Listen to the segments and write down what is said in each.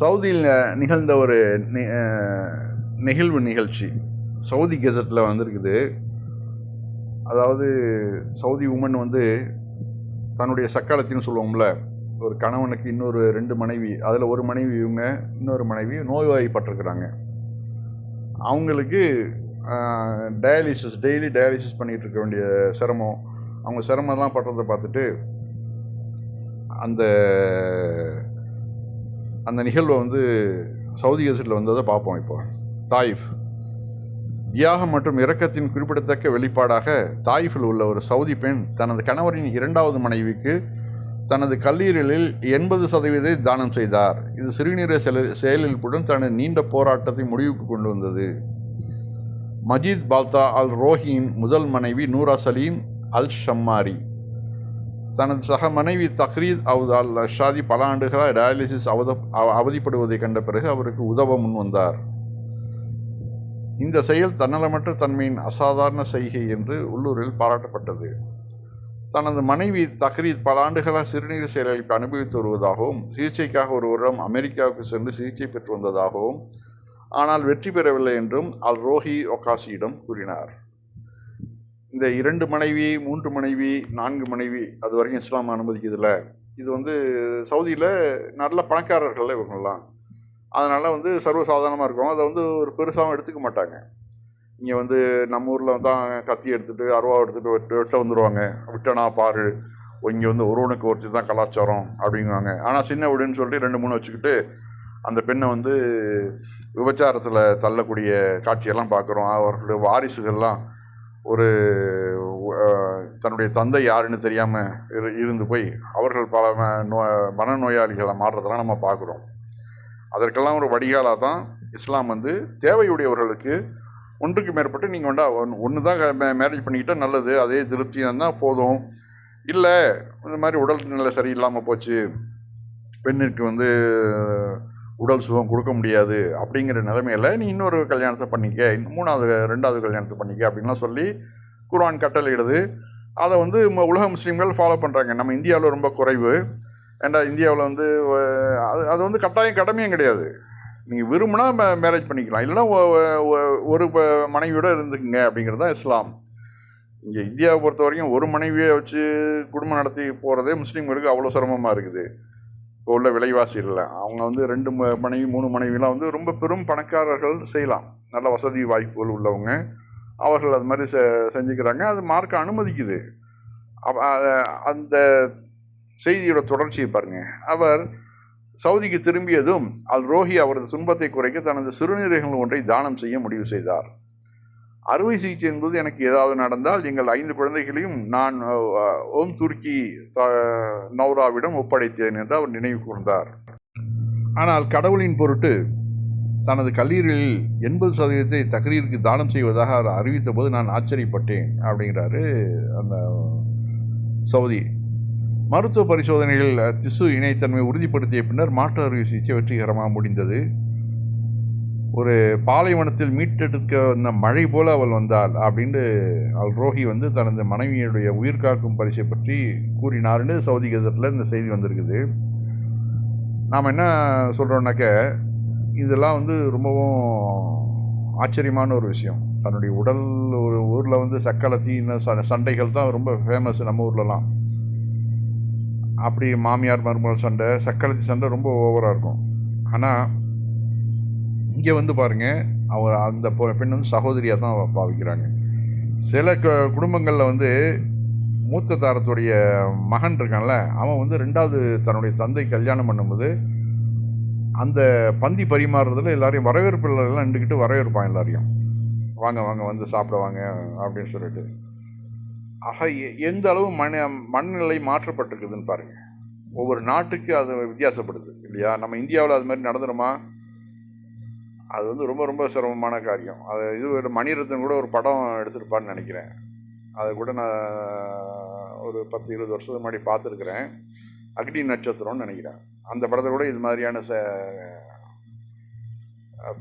சவுதியில் நிகழ்ந்த ஒரு நி- நெகிழ்வு நிகழ்ச்சி. சவுதி கெசட்டில் வந்திருக்குது. அதாவது சவுதி உமன் வந்து தன்னுடைய சக்காலத்தின்னு சொல்லுவோம்ல ஒரு கணவனுக்கு இன்னொரு ரெண்டு மனைவி அதில் ஒரு மனைவி இவங்க இன்னொரு மனைவி நோய்வாய்ப்பட்டிருக்கிறாங்க. அவங்களுக்கு டயாலிசிஸ் டெய்லி டயாலிசிஸ் பண்ணிகிட்டு இருக்க வேண்டிய சிரமம். அவங்க சிரமம்லாம் பட்டுறதை பார்த்துட்டு அந்த அந்த நிகழ்வை வந்து சவுதி கெசட்டில் வந்ததை பார்ப்போம் இப்போ. தாயிஃப். தியாகம் மற்றும் இரக்கத்தின் குறிப்பிடத்தக்க வெளிப்பாடாக தாயிஃபில் உள்ள ஒரு சவுதி பெண் தனது கணவரின் இரண்டாவது மனைவிக்கு தனது கல்லீரலில் எண்பது சதவீதத்தை தானம் செய்தார். இது சிறுநீர செயலிழப்புடன் தனது நீண்ட போராட்டத்தை முடிவுக்கு கொண்டு வந்தது. மஜீத் பால்தா அல் ரோஹியின் முதல் மனைவி நூரா சலீம் அல் ஷம்மாரி தனது சக மனைவி தக்ரீத் அவுத் அல் ஷாதி பல ஆண்டுகளாக டயாலிசிஸ் அவத அவதிப்படுவதை கண்ட பிறகு அவருக்கு உதவ முன் வந்தார். இந்த செயல் தன்னலமற்ற தன்மையின் அசாதாரண செய்கை என்று உள்ளூரில் பாராட்டப்பட்டது. தனது மனைவி தக்ரீத் பல ஆண்டுகளாக சிறுநீர் செயலிழப்பு அனுபவித்து வருவதாகவும் சிகிச்சைக்காக ஒரு வருடம் அமெரிக்காவுக்கு சென்று சிகிச்சை பெற்று வந்ததாகவும் ஆனால் வெற்றி பெறவில்லை என்றும் அல் ரோஹி ஒகாசியிடம் கூறினார். இந்த இரண்டு மனைவி மூன்று மனைவி நான்கு மனைவி அது வரைக்கும் இஸ்லாம் அனுமதிக்குதுல்ல. இது வந்து சவுதியில் நல்ல பணக்காரர்கள் இவங்கெல்லாம். அதனால் வந்து சர்வசாதாரணமாக இருக்கும் அதை வந்து ஒரு பெருசாகவும் எடுத்துக்க மாட்டாங்க. இங்கே வந்து நம்ம ஊரில் தான் கத்தி எடுத்துகிட்டு அருவா எடுத்துகிட்டு வெட்ட வெட்ட வந்துடுவாங்க விட்டனா பாரு. இங்கே வந்து ஒருவனுக்கு ஒருத்தர் தான் கலாச்சாரம் அப்படிங்குவாங்க. ஆனால் சின்ன வீடுன்னு சொல்லிட்டு ரெண்டு மூணு வச்சுக்கிட்டு அந்த பெண்ணை வந்து விபச்சாரத்தில் தள்ளக்கூடிய காட்சியெல்லாம் பார்க்குறோம் அவர்களுடைய வாரிசுகள்லாம் ஒரு தன்னுடைய தந்தை யாருன்னு தெரியாமல் இரு இருந்து போய் அவர்கள் பல ம- நோ மனநோயாளிகளை மாறுறதெல்லாம் நம்ம பார்க்குறோம். அதற்கெல்லாம் ஒரு வடிகாலாக தான் இஸ்லாம் வந்து தேவையுடையவர்களுக்கு ஒன்றுக்கு மேற்பட்டு நீங்கள் கொண்டா ஒன்று ஒன்று தான் மே மேரேஜ் பண்ணிக்கிட்டால் நல்லது அதே திருப்தியாக இருந்தால் போதும். இல்லை இந்த மாதிரி உடல் நிலை சரியில்லாமல் போச்சு. பெண்ணிற்கு வந்து உடல் சுகம் கொடுக்க முடியாது அப்படிங்கிற நிலைமையில் நீ இன்னொரு கல்யாணத்தை பண்ணிக்க இன்னும் மூணாவது ரெண்டாவது கல்யாணத்தை பண்ணிக்க அப்படின்லாம் சொல்லி குர்ஆன் கட்டளையிடுது. அதை வந்து உலக முஸ்லீம்கள் ஃபாலோ பண்ணுறாங்க நம்ம இந்தியாவில் ரொம்ப குறைவு. ஏண்டா இந்தியாவில் வந்து அது அது வந்து கட்டாயம் கடமையும் கிடையாது. நீங்கள் விரும்பினா மேரேஜ் பண்ணிக்கலாம். இல்லைன்னா ஒரு ப- மனைவியோட இருந்துக்குங்க அப்படிங்கிறது தான் இஸ்லாம். இங்கே இந்தியாவை பொறுத்த வரைக்கும் ஒரு மனைவியை வச்சு குடும்பம் நடத்தி போகிறதே முஸ்லீம்களுக்கு அவ்வளோ சிரமமாக இருக்குது. இப்போ உள்ள விலைவாசிகளில். அவங்க வந்து ரெண்டு மனைவி மூணு மனைவிலாம் வந்து ரொம்ப பெரும் பணக்காரர்கள் செய்யலாம். நல்ல வசதி வாய்ப்புகள் உள்ளவங்க. அவர்கள் அது மாதிரி செ செஞ்சுக்கிறாங்க. அது மார்க்க அனுமதிக்குது. அந்த செய்தியோட தொடர்ச்சியை பாருங்கள் அவர் சவுதிக்கு திரும்பியதும் அல் ரோஹி அவரது துன்பத்தை குறைக்க தனது சிறுநீரகங்கள் ஒன்றை தானம் செய்ய முடிவு செய்தார். அறுவை சிகிச்சை என்பது எனக்கு ஏதாவது நடந்தால் எங்கள் ஐந்து குழந்தைகளையும் நான் ஓம் துருக்கி த- நௌராவிடம் ஒப்படைத்தேன் என்று அவர் நினைவு கூர்ந்தார். ஆனால் கடவுளின் பொருட்டு தனது கல்லீரலில் எண்பது சதவீதத்தை தக்ரீருக்கு தானம் செய்வதாக அவர் அறிவித்த போது நான் ஆச்சரியப்பட்டேன் அப்படிங்கிறாரு அந்த சவுதி. மருத்துவ பரிசோதனையில் திசு இணைத்தன்மை உறுதிப்படுத்திய பின்னர் மாற்று அறுவை சிகிச்சை வெற்றிகரமாக முடிந்தது. ஒரு பாலைவனத்தில் மீட்டெடுக்க வந்த மழை போல அவள் வந்தாள் அப்படின்ட்டு அல் ரோஹி வந்து தனது மனைவியுடைய உயிர் காக்கும் பரிசை பற்றி கூறினார்னு சவுதி கெசட்டில் இந்த செய்தி வந்திருக்குது. நாம் என்ன சொல்கிறோம்னாக்க இதெல்லாம் வந்து ரொம்பவும் ஆச்சரியமான ஒரு விஷயம். தன்னுடைய உடல் ஒரு ஊரில் வந்து சக்களத்தி ச- சண்டைகள் தான் ரொம்ப ஃபேமஸ் நம்ம ஊர்லலாம். அப்படி மாமியார் மருமகள் சண்டை சக்களத்தி சண்டை ரொம்ப ஓவராக இருக்கும். ஆனால் இங்கே வந்து பாருங்கள் அவர் அந்த பொ- பெண் வந்து சகோதரியாக தான் பாவிக்கிறாங்க. சில க குடும்பங்களில் வந்து மூத்த தாரத்துடைய மகன் இருக்கான்ல அவன் வந்து ரெண்டாவது தன்னுடைய தந்தை கல்யாணம் பண்ணும்போது அந்த பந்தி பரிமாறுறதுல எல்லாரையும் வரவேற்புலாம் நின்றுக்கிட்டு வரவேற்பான் எல்லாரையும். வாங்க வாங்க வந்து சாப்பிடுவாங்க அப்படின்னு சொல்லிட்டு. ஆக எ- எந்த அளவு மன மனநிலை மாற்றப்பட்டிருக்குதுன்னு பாருங்கள் ஒவ்வொரு நாட்டுக்கு அது வித்தியாசப்படுது இல்லையா? நம்ம இந்தியாவில் அது மாதிரி நடந்துருமா? அது வந்து ரொம்ப ரொம்ப சிரமமான காரியம். அது இது ஒரு மணிரத்னம் கூட ஒரு படம் எடுத்திருப்பான்னு நினைக்கிறேன். அதை கூட நான் ஒரு பத்து இருபது வருஷத்துக்கு முன்னாடி பார்த்துருக்குறேன். அக்னி நட்சத்திரம்னு நினைக்கிறேன். அந்த படத்தில் கூட இது மாதிரியான ச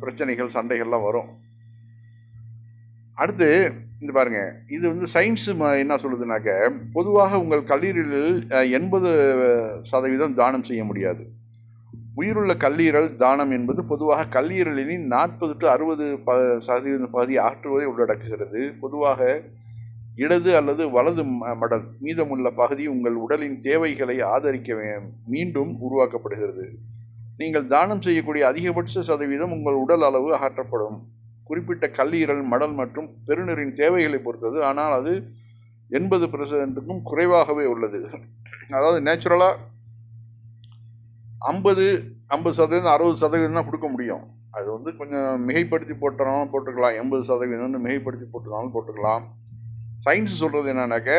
பிரச்சனைகள் சண்டைகள்லாம் வரும். அடுத்து இந்த பாருங்க. இது வந்து சயின்ஸு என்ன சொல்லுதுனாக்க பொதுவாக உங்கள் கல்லீரலில் எண்பது சதவீதம் தானம் செய்ய முடியாது. உயிருள்ள கல்லீரல் தானம் என்பது பொதுவாக கல்லீரலின் நாற்பது டு அறுபது ப சதவீத பகுதி ஆற்றுவதை உள்ளடக்குகிறது. பொதுவாக இடது அல்லது வலது ம- மடல் மீதமுள்ள பகுதி உங்கள் உடலின் தேவைகளை ஆதரிக்க வே- மீண்டும் உருவாக்கப்படுகிறது. நீங்கள் தானம் செய்யக்கூடிய அதிகபட்ச சதவீதம் உங்கள் உடல் அளவு அகற்றப்படும். குறிப்பிட்ட கல்லீரல் மடல் மற்றும் பெருநரின் தேவைகளை பொறுத்தது. ஆனால் அது எண்பது பெர்சன்ட்டுக்கும் குறைவாகவே உள்ளது. அதாவது நேச்சுரலாக ஐம்பது ஐம்பது சதவீதம் அறுபது சதவீதம் தான் கொடுக்க முடியும். அது வந்து கொஞ்சம் மிகைப்படுத்தி போட்டுறோம் போட்டுக்கலாம். எண்பது சதவீதம்னு மிகைப்படுத்தி போட்டுனாலும் போட்டுக்கலாம். சயின்ஸ் சொல்கிறது என்னன்னாக்க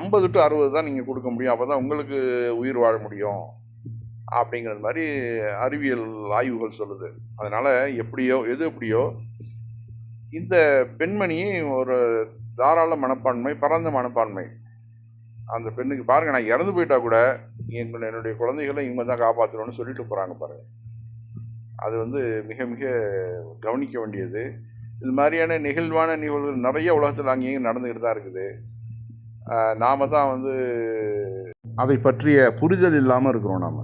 ஐம்பது டு அறுபது தான் நீங்கள் கொடுக்க முடியும். அப்போ தான் உங்களுக்கு உயிர் வாழ முடியும். அப்படிங்கிறது மாதிரி அறிவியல் ஆய்வுகள் சொல்லுது. அதனால் எப்படியோ எது எப்படியோ இந்த பெண்மணி ஒரு தாராள மனப்பான்மை பரந்த மனப்பான்மை. அந்த பெண்ணுக்கு பாருங்க நான் இறந்து போயிட்டால் கூட எங்களை என்னுடைய குழந்தைகளை இவங்க தான் காப்பாற்றணும்னு சொல்லிட்டு போகிறாங்க பாருங்கள் அது வந்து மிக மிக கவனிக்க வேண்டியது. இது மாதிரியான நெகிழ்வான நிகழ்வுகள் நிறைய உலகத்தில் அங்கேயும் நடந்துக்கிட்டு தான் இருக்குது. நாம் தான் வந்து அதை பற்றிய புரிதல் இல்லாமல் இருக்கிறோம் நாம்.